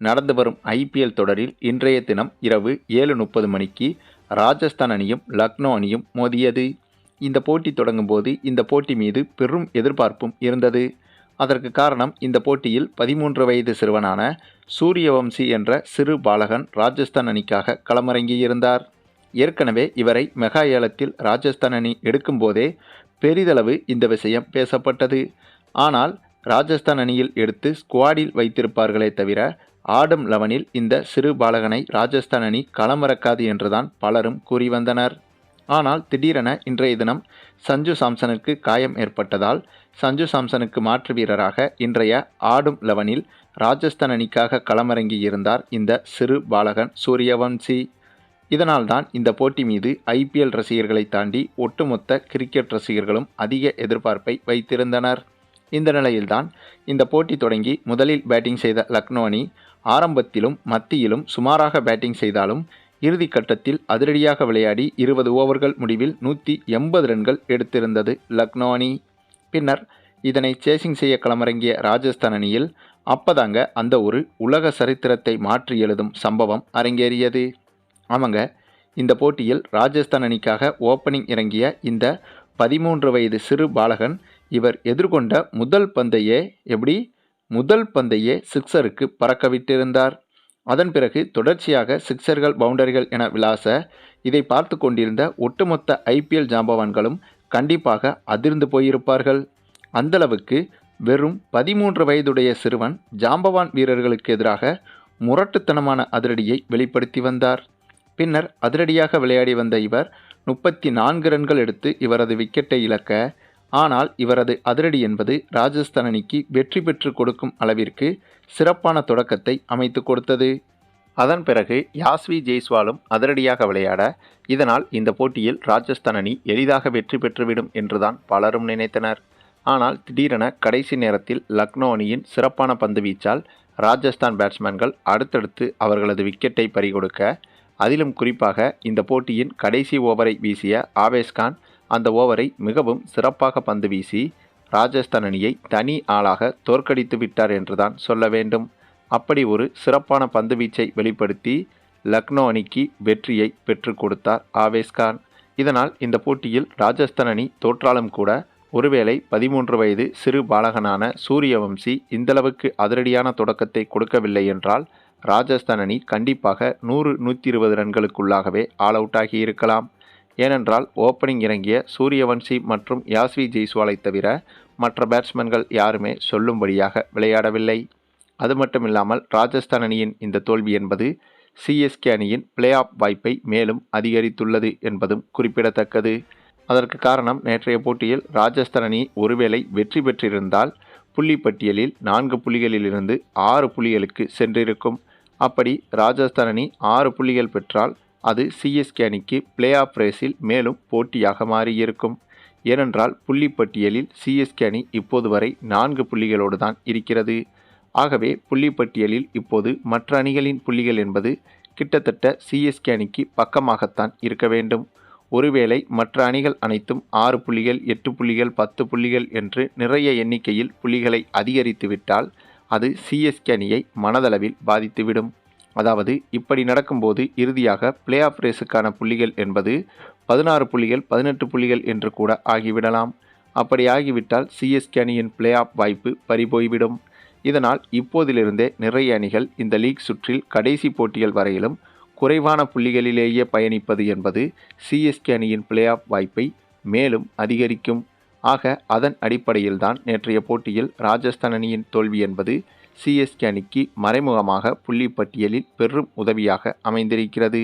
நடந்து வரும் ஐபிஎல் தொடரில் இன்றைய தினம் இரவு ஏழு முப்பது மணிக்கு ராஜஸ்தான் அணியும் லக்னோ அணியும் மோதியது. இந்த போட்டி தொடங்கும் போது இந்த போட்டி மீது பெரும் எதிர்பார்ப்பும் இருந்தது. அதற்கு காரணம் இந்த போட்டியில் பதிமூன்று வயது சிறுவனான சூரியவம்சி என்ற சிறு பாலகன் ராஜஸ்தான் அணிக்காக களமிறங்கியிருந்தார் ஏற்கனவே இவரை மெகா ஏலத்தில் ராஜஸ்தான் அணி எடுக்கும்போதே பெரிதளவு இந்த விஷயம் பேசப்பட்டது. ஆனால் ராஜஸ்தான் அணியில் எடுத்து ஸ்குவாடில் வைத்திருப்பார்களே தவிர ஆடம் லெவனில் இந்த சிறு பாலகனை ராஜஸ்தான் அணி களமிறக்காது என்றுதான் பலரும் கூறி வந்தனர். ஆனால் திடீரென இன்றைய தினம் சஞ்சு சாம்சனுக்கு காயம் ஏற்பட்டதால் சஞ்சு சாம்சனுக்கு மாற்று வீரராக இன்றைய ஆடும் லெவனில் ராஜஸ்தான் அணிக்காக களமிறங்கி இருந்தார் இந்த சிறு பாலகன் சூரியவம்சி இதனால்தான் இந்த போட்டி மீது ஐபிஎல் ரசிகர்களை தாண்டி ஒட்டுமொத்த கிரிக்கெட் ரசிகர்களும் அதிக எதிர்பார்ப்பை வைத்திருந்தனர். இந்த நிலையில்தான் இந்த போட்டி தொடங்கி முதலில் பேட்டிங் செய்த லக்னோ அணி ஆரம்பத்திலும் மத்தியிலும் சுமாராக பேட்டிங் செய்தாலும் இறுதி கட்டத்தில் அதிரடியாக விளையாடி இருபது ஓவர்கள் முடிவில் நூற்றி எண்பது ரன்கள் எடுத்திருந்தது லக்னோ அணி. பின்னர் இதனை சேசிங் செய்ய களமிறங்கிய ராஜஸ்தான் அணியில் அப்பதாங்க அந்த ஒரு உலக சரித்திரத்தை மாற்றி எழுதும் சம்பவம் அரங்கேறியது. ஆமாங்க இந்த போட்டியில் ராஜஸ்தான் அணிக்காக ஓப்பனிங் இறங்கிய இந்த பதிமூன்று வயது சிறு பாலகன் இவர் எதிர்கொண்ட முதல் பந்தையே எப்படி? முதல் பந்தையே சிக்ஸருக்கு பறக்கவிட்டிருந்தார். அதன் பிறகு தொடர்ச்சியாக சிக்ஸர்கள் பவுண்டரிகள் என விளாச இதை பார்த்து கொண்டிருந்த ஒட்டுமொத்த ஐபிஎல் ஜாம்பவான்களும் கண்டிப்பாக அதிர்ந்து போயிருப்பார்கள். அந்தளவுக்கு வெறும் பதிமூன்று வயதுடைய சிறுவன் ஜாம்பவான் வீரர்களுக்கு எதிராக முரட்டுத்தனமான அதிரடியை வெளிப்படுத்தி வந்தார். பின்னர் அதிரடியாக விளையாடி வந்த இவர் முப்பத்தி நான்கு ரன்கள் எடுத்து இவரது விக்கெட்டை இழக்க ஆனால் இவரது அதிரடி என்பது ராஜஸ்தான் அணிக்கு வெற்றி பெற்று கொடுக்கும் அளவிற்கு சிறப்பான தொடக்கத்தை அமைத்து கொடுத்தது. அதன் பிறகு யாஸ்வி ஜெய்ஸ்வாலும் அதிரடியாக விளையாட இதனால் இந்த போட்டியில் ராஜஸ்தான் அணி எளிதாக வெற்றி பெற்றுவிடும் என்றுதான் பலரும் நினைத்தனர். ஆனால் திடீரென கடைசி நேரத்தில் லக்னோ அணியின் சிறப்பான பந்து வீச்சால் ராஜஸ்தான் பேட்ஸ்மேன்கள் அடுத்தடுத்து அவர்களது விக்கெட்டை பறிகொடுக்க அதிலும் குறிப்பாக இந்த போட்டியின் கடைசி ஓவரை வீசிய ஆவேஸ்கான் அந்த ஓவரை மிகவும் சிறப்பாக பந்து வீசி ராஜஸ்தான் அணியை தனி ஆளாக தோற்கடித்து விட்டார் என்றுதான் சொல்ல வேண்டும். அப்படி ஒரு சிறப்பான பந்து வீச்சை வெளிப்படுத்தி லக்னோ அணிக்கு வெற்றியை பெற்றுக் கொடுத்தார் ஆவேஸ்கான் இதனால் இந்த போட்டியில் ராஜஸ்தான் அணி தோற்றாலும் கூட ஒருவேளை பதிமூன்று வயது சிறு பாலகனான சூரியவம்சி இந்தளவுக்கு அதிரடியான தொடக்கத்தை கொடுக்கவில்லை என்றால் ராஜஸ்தான் அணி கண்டிப்பாக நூறு நூற்றி இருபது ரன்களுக்குள்ளாகவே ஆல் அவுட் ஆகியிருக்கலாம் இருக்கலாம். ஏனென்றால் ஓப்பனிங் இறங்கிய சூரியவன்சி மற்றும் யாஸ்வி ஜெய்ஸ்வாலை தவிர மற்ற பேட்ஸ்மேன்கள் யாருமே சொல்லும்படியாக விளையாடவில்லை. அது மட்டும் இல்லாமல் ராஜஸ்தான் அணியின் இந்த தோல்வி என்பது சிஎஸ்கே அணியின் பிளே ஆஃப் வாய்ப்பை மேலும் அதிகரித்துள்ளது என்பதும் குறிப்பிடத்தக்கது. அதற்கு காரணம் நேற்றைய போட்டியில் ராஜஸ்தான் அணி ஒருவேளை வெற்றி பெற்றிருந்தால் புள்ளி பட்டியலில் நான்கு புள்ளிகளிலிருந்து ஆறு புள்ளிகளுக்கு சென்றிருக்கும். அப்படி ராஜஸ்தான் அணி ஆறு புள்ளிகள் பெற்றால் அது சிஎஸ்கே அணிக்கு பிளே ஆஃப் ரேஸில் மேலும் போட்டியாக மாறியிருக்கும். ஏனென்றால் புள்ளி பட்டியலில் சிஎஸ்கே அணி இப்போது வரை நான்கு புள்ளிகளோடு தான் இருக்கிறது. ஆகவே புள்ளி பட்டியலில் இப்போது மற்ற அணிகளின் புள்ளிகள் என்பது கிட்டத்தட்ட சிஎஸ்கே அணிக்கு பக்கமாகத்தான் இருக்க வேண்டும். ஒருவேளை மற்ற அணிகள் அனைத்தும் ஆறு புள்ளிகள் எட்டு புள்ளிகள் பத்து புள்ளிகள் என்று நிறைய எண்ணிக்கையில் புள்ளிகளை அதிகரித்துவிட்டால் அது சிஎஸ்கே அணியை மனதளவில் பாதித்துவிடும். அதாவது இப்படி நடக்கும்போது இறுதியாக பிளே ஆஃப் ரேஸுக்கான புள்ளிகள் என்பது பதினாறு புள்ளிகள் பதினெட்டு புள்ளிகள் என்று கூட ஆகிவிடலாம். அப்படி ஆகிவிட்டால் சிஎஸ்கே அணியின் பிளே ஆஃப் வாய்ப்பு பறிபோய்விடும். இதனால் இப்போதிலிருந்தே நிறைய அணிகள் இந்த லீக் சுற்றில் கடைசி போட்டிகள் வரையிலும் குறைவான புள்ளிகளிலேயே பயணிப்பது என்பது சிஎஸ்கே அணியின் பிளே ஆஃப் வாய்ப்பை மேலும் அதிகரிக்கும். ஆக அதன் அடிப்படையில்தான் நேற்றைய போட்டியில் ராஜஸ்தான் அணியின் தோல்வி என்பது சிஎஸ்கே அணிக்கு மறைமுகமாக புள்ளி பட்டியலில் பெரும் உதவியாக அமைந்திருக்கிறது.